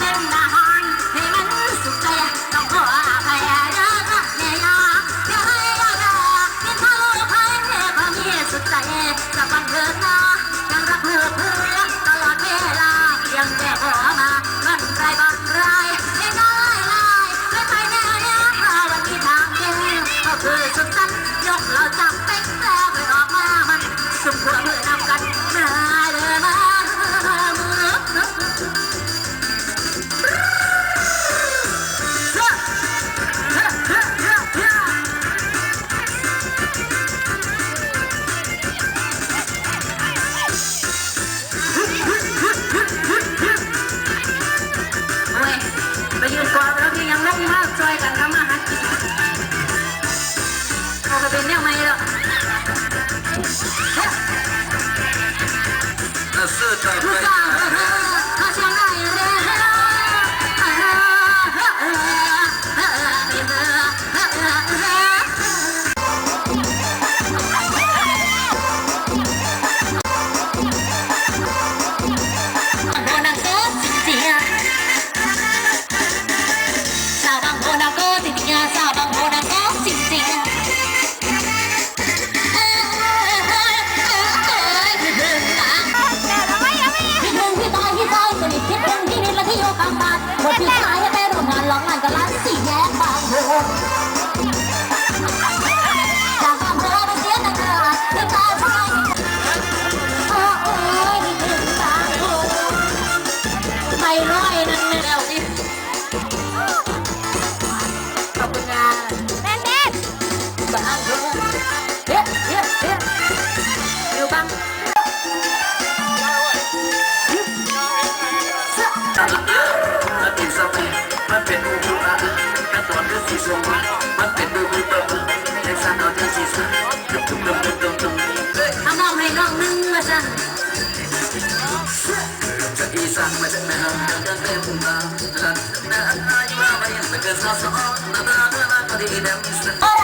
Imagine ผลงานร้องหลังกับร้านสี่แยกบางโพจากบางโพไปเสียแต่เกิดน้ำตาชายโอ้โอ้ยนี่ถึงบางโพไปร้อยนั่นแม่แล้วดิขอบคุณงานแม่แม่บางโพเฮ้เฮ้เฮ้อยู่บาง จ